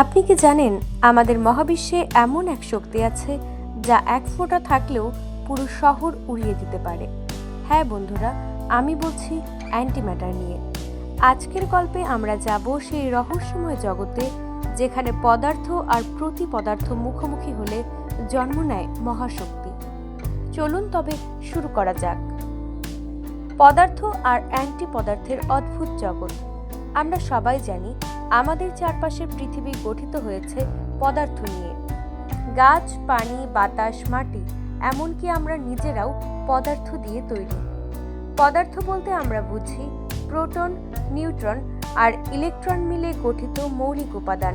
আপনি কি জানেন, আমাদের মহাবিশ্বে এমন এক শক্তি আছে যা এক ফোঁটা থাকলেও পুরো শহর উড়িয়ে দিতে পারে। হ্যাঁ বন্ধুরা, আমি বলছি অ্যান্টিম্যাটার নিয়ে। আজকের গল্পে আমরা যাব সেই রহস্যময় জগতে যেখানে পদার্থ আর প্রতি পদার্থ মুখোমুখি হলে জন্ম নেয় মহাশক্তি। চলুন তবে শুরু করা যাক। পদার্থ আর অ্যান্টি পদার্থের অদ্ভুত জগৎ। আমরা সবাই জানি আমাদের চারপাশের পৃথিবী গঠিত হয়েছে পদার্থ নিয়ে। গাছ, পানি, বাতাস, মাটি, এমনকি আমরা নিজেরাও পদার্থ দিয়ে তৈরি। পদার্থ বলতে আমরা বুঝি প্রোটন, নিউট্রন আর ইলেকট্রন মিলে গঠিত মৌলিক উপাদান।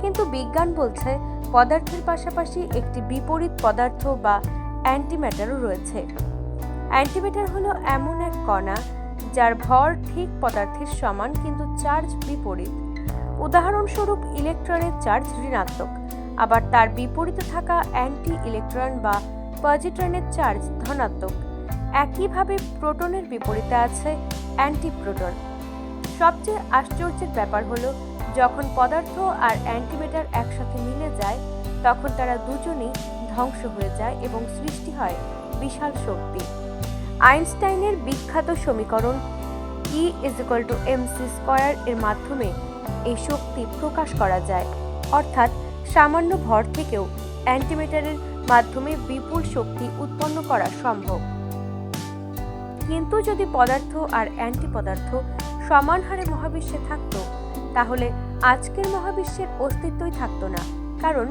কিন্তু বিজ্ঞান বলছে পদার্থের পাশাপাশি একটি বিপরীত পদার্থ বা অ্যান্টিম্যাটারও রয়েছে। অ্যান্টিম্যাটার হলো এমন এক কণা যার ভর ঠিক পদার্থের সমান কিন্তু চার্জ বিপরীত। উদাহরণস্বরূপ ইলেকট্রনের চার্জ ঋণাত্মক, আবার তার বিপরীতে থাকা অ্যান্টি ইলেকট্রন বা পজিট্রনের চার্জ ধনাত্মক। একইভাবে প্রোটনের বিপরীতে আছে অ্যান্টিপ্রোটন। সবচেয়ে আশ্চর্যের ব্যাপার হলো, যখন পদার্থ আর অ্যান্টিমেটার একসাথে মিলে যায়, তখন তারা দুজনেই ধ্বংস হয়ে যায় এবং সৃষ্টি হয় বিশাল শক্তি। আইনস্টাইনের বিখ্যাত সমীকরণ E is equal to M C square এর মাধ্যমে এই শক্তি প্রকাশ করা যায়। অর্থাৎ সামান্য ভর থেকেও অ্যান্টিমেটারের মাধ্যমে বিপুল শক্তি উৎপন্ন করা সম্ভব। কিন্তু যদি পদার্থ আর অ্যান্টি পদার্থ সমান হারে মহাবিশ্বে থাকতো, তাহলে আজকের মহাবিশ্বের অস্তিত্বই থাকতো না। কারণ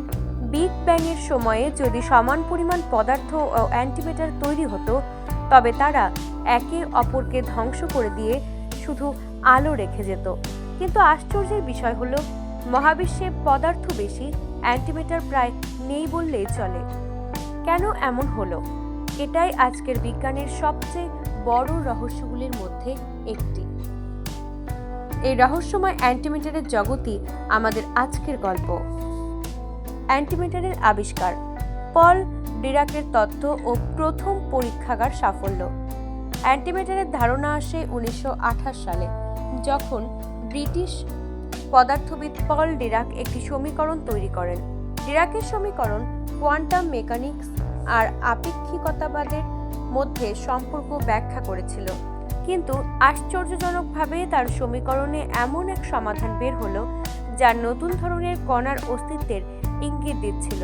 বিগ ব্যাংয়ের সময়ে যদি সমান পরিমাণ পদার্থ ও অ্যান্টিমেটার তৈরি হতো তবে তারা একে অপরকে ধ্বংস করে দিয়ে শুধু আলো রেখে যেত। কিন্তু আশ্চর্যের বিষয় হলো, মহাবিশ্বে পদার্থ বেশি, অ্যান্টিমিটার প্রায় নেই বললেই চলে। কেন এমন হলো? এটাই আজকের বিজ্ঞানের সবচেয়ে বড় রহস্যগুলির মধ্যে একটি। এই রহস্যময় অ্যান্টিমিটারের জগতই আমাদের আজকের গল্প। অ্যান্টিমিটারের আবিষ্কার। পল ডিরাকের তত্ত্ব ও প্রথম পরীক্ষাগার সাফল্য। অ্যান্টিমেটারের ধারণা আসে উনিশশো আঠাশ সালে, যখন ব্রিটিশ পদার্থবিদ পল ডিরাক একটি সমীকরণ তৈরি করেন। ডিরাকের সমীকরণ কোয়ান্টাম মেকানিক্স আর আপেক্ষিকতাবাদের মধ্যে সম্পর্ক ব্যাখ্যা করেছিল। কিন্তু আশ্চর্যজনকভাবে তার সমীকরণে এমন এক সমাধান বের হলো, যা নতুন ধরনের কণার অস্তিত্বের ইঙ্গিত দিচ্ছিল।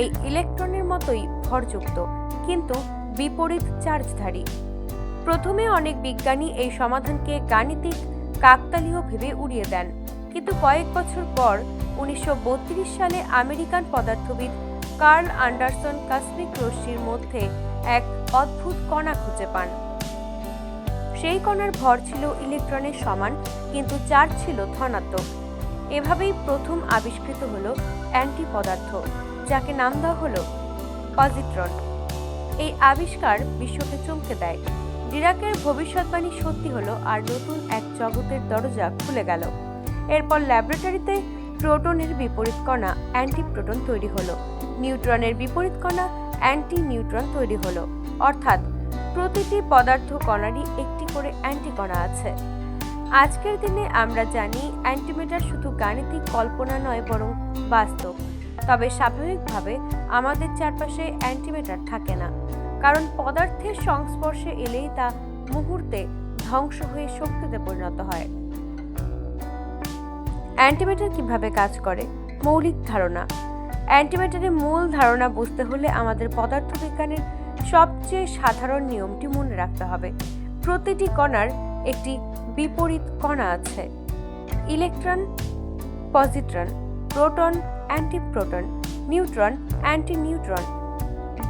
এই ইলেকট্রনের মতোই ভরযুক্ত, কিন্তু বিপরীত চার্জধারী। প্রথমে অনেক বিজ্ঞানী এই সমাধানকে গাণিতিক, কাকতালীয় ভেবে উড়িয়ে দেন, কিন্তু কয়েক বছর পর উনিশশো বত্রিশ সালে আমেরিকান পদার্থবিদ কার্ল আন্ডারসন কাসমিক রশ্মির মধ্যে এক অদ্ভুত কণা খুঁজে পান। সেই কণার ভর ছিল ইলেকট্রনের সমান, কিন্তু চার্জ ছিল ধনাত্মক। এভাবেই প্রথম আবিষ্কৃত হল অ্যান্টি পদার্থ যাকে নাম দেওয়া হলো পজিট্রন এই আবিষ্কার বিশ্বকে চমকে দেয়। ডিরাকের ভবিষ্যৎবাণী সত্যি হলো আর নতুন এক জগতের দরজা খুলে গেল। এরপর ল্যাবরেটরিতে প্রোটনের বিপরীত কণা অ্যান্টিপ্রোটন তৈরি হলো। নিউট্রনের বিপরীত কণা অ্যান্টি নিউট্রন তৈরি হলো। অর্থাৎ প্রতিটি পদার্থ কণারই একটি করে অ্যান্টিকণা আছে। আজকের দিনে আমরা জানি অ্যান্টিমেটার শুধু গাণিতিক কল্পনা নয় বরং বাস্তব। তবে স্বাভাবিকভাবে আমাদের চারপাশে অ্যান্টিমেটার থাকে না। কারণ পদার্থের সংস্পর্শে এলেই তা মুহূর্তে ধ্বংস হয়ে শক্তিতে পরিণত হয়। অ্যান্টিমেটার কীভাবে কাজ করে? মৌলিক ধারণা। অ্যান্টিমেটারের মূল ধারণা বুঝতে হলে আমাদের পদার্থবিজ্ঞানের সবচেয়ে সাধারণ নিয়মটি মনে রাখতে হবে। প্রতিটি কণার একটি বিপরীত কণা আছে। Electron, positron proton, antiproton, neutron anti neutron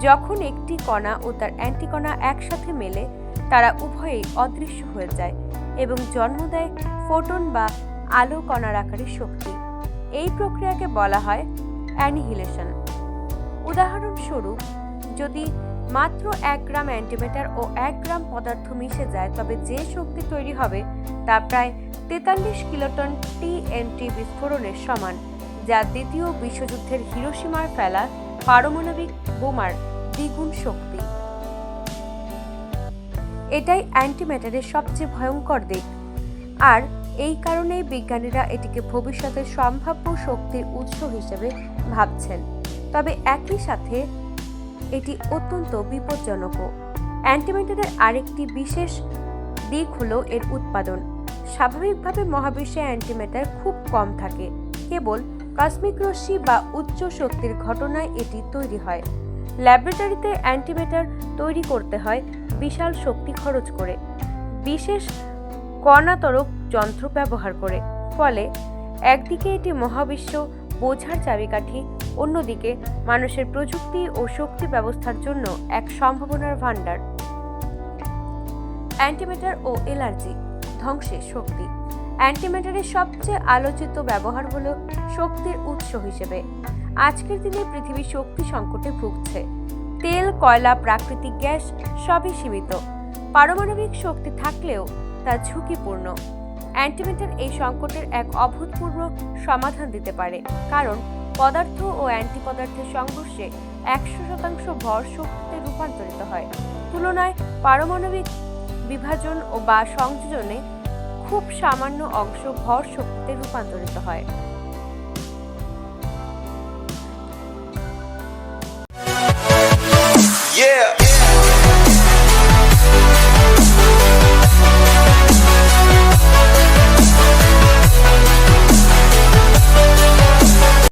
যখন একটি কণা ও তার অ্যান্টিকণা একসাথে মেলে, তারা উভয়েই অদৃশ্য হয়ে যায় এবং জন্ম দেয় ফোটন বা আলো কণার আকারের শক্তি। এই প্রক্রিয়াকে বলা হয় অ্যানিহিলেশন। উদাহরণস্বরূপ, যদি মাত্র এক গ্রাম অ্যান্টিমেটার ও এক গ্রাম পদার্থ মিশে যায়, তবে যে শক্তি তৈরি হবে তা প্রায় তেতাল্লিশ কিলোটন টিএনটি বিস্ফোরণের সমান। যা দ্বিতীয় বিশ্বযুদ্ধের হিরোসীমার ফেলা পারমাণবিক বোমার দ্বিগুণ শক্তি। এটাই অ্যান্টিম্যাটারের সবচেয়ে ভয়ঙ্কর দিক। আর এই কারণেই বিজ্ঞানীরা এটিকে ভবিষ্যতের সম্ভাব্য শক্তির উৎস হিসেবে ভাবছেন। তবে একই সাথে এটি অত্যন্ত বিপজ্জনকও। অ্যান্টিম্যাটারের আরেকটি বিশেষ দিক হলো এর উৎপাদন। স্বাভাবিকভাবে মহাবিশ্বে অ্যান্টিম্যাটার খুব কম থাকে। কেবল কসমিক রশ্মি বা উচ্চ শক্তির ঘটনায় এটি তৈরি হয়। ল্যাবরেটরিতে অ্যান্টিম্যাটার তৈরি করতে হয় বিশাল শক্তি খরচ করে। বিশেষ কণাতরক যন্ত্র ব্যবহার করে। ফলে একদিকে এটি মহাবিশ্ব বোঝার চাবিকাঠি, অন্যদিকে মানুষের প্রযুক্তি ও শক্তি ব্যবস্থার জন্য এক সম্ভাবনার ভাণ্ডার। অ্যান্টিম্যাটার ও এলার্জি, ধ্বংসের শক্তি। অ্যান্টিম্যাটারের সবচেয়ে আলোচিত ব্যবহার হলো শক্তির উৎস হিসেবে। আজকের দিনে পৃথিবী শক্তি সংকটে ভুগছে। তেল, কয়লা, প্রাকৃতিক গ্যাস সবই সীমিত। পারমাণবিক শক্তি থাকলেও তা ঝুঁকিপূর্ণ। অ্যান্টিমেটার এই সংকটের এক অভূতপূর্ব সমাধান দিতে পারে, কারণ পদার্থ ও অ্যান্টি পদার্থের সংঘর্ষে একশো শতাংশ ভর শক্তিতে রূপান্তরিত হয়। তুলনায় পারমাণবিক বিভাজন ও বা সংযোজনে খুব সামান্য অংশ ভর শক্তিতে রূপান্তরিত হয়।